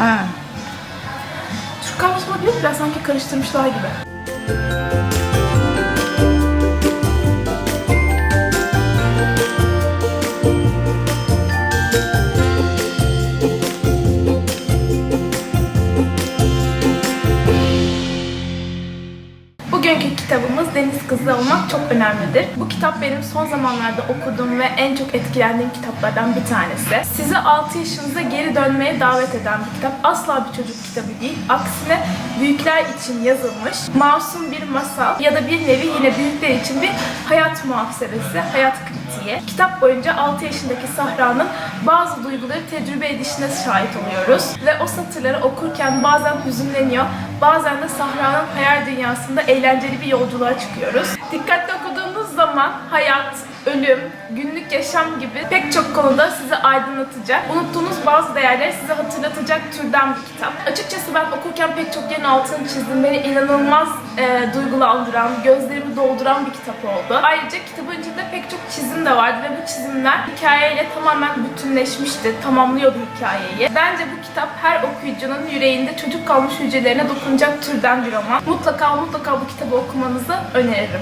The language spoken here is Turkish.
Ha. Türk kahvesi olabilir biraz sanki karıştırmışlar gibi. Bugünkü kitabımız Deniz Kızı Olmak Çok Önemlidir. Bu kitap benim son zamanlarda okuduğum ve en çok etkilendiğim kitaplardan bir tanesi. Sizi 6 yaşınıza geri dönmeye davet eden bir kitap. Asla bir çocuk kitabı değil. Aksine büyükler için yazılmış. Masum bir masal ya da bir nevi yine büyükler için bir hayat muhasebesi, hayat kritiği. Kitap boyunca 6 yaşındaki Sahra'nın bazı duyguları tecrübe edişine şahit oluyoruz. Ve o satırları okurken bazen hüzünleniyor, bazen de Sahra'nın hayal dünyasında eğlenceli bir yolculuğa çıkıyoruz. Dikkatli zaman hayat, ölüm, günlük yaşam gibi pek çok konuda sizi aydınlatacak, unuttuğunuz bazı değerleri size hatırlatacak türden bir kitap. Açıkçası ben okurken pek çok yerin altını çizdim. Beni inanılmaz e, duygulandıran, gözlerimi dolduran bir kitap oldu. Ayrıca kitabın içinde pek çok çizim de vardı ve bu çizimler hikayeyle tamamen bütünleşmişti, tamamlıyordu hikayeyi. Bence bu kitap her okuyucunun yüreğinde çocuk kalmış hücrelerine dokunacak türden bir roman. Mutlaka mutlaka bu kitabı okumanızı öneririm.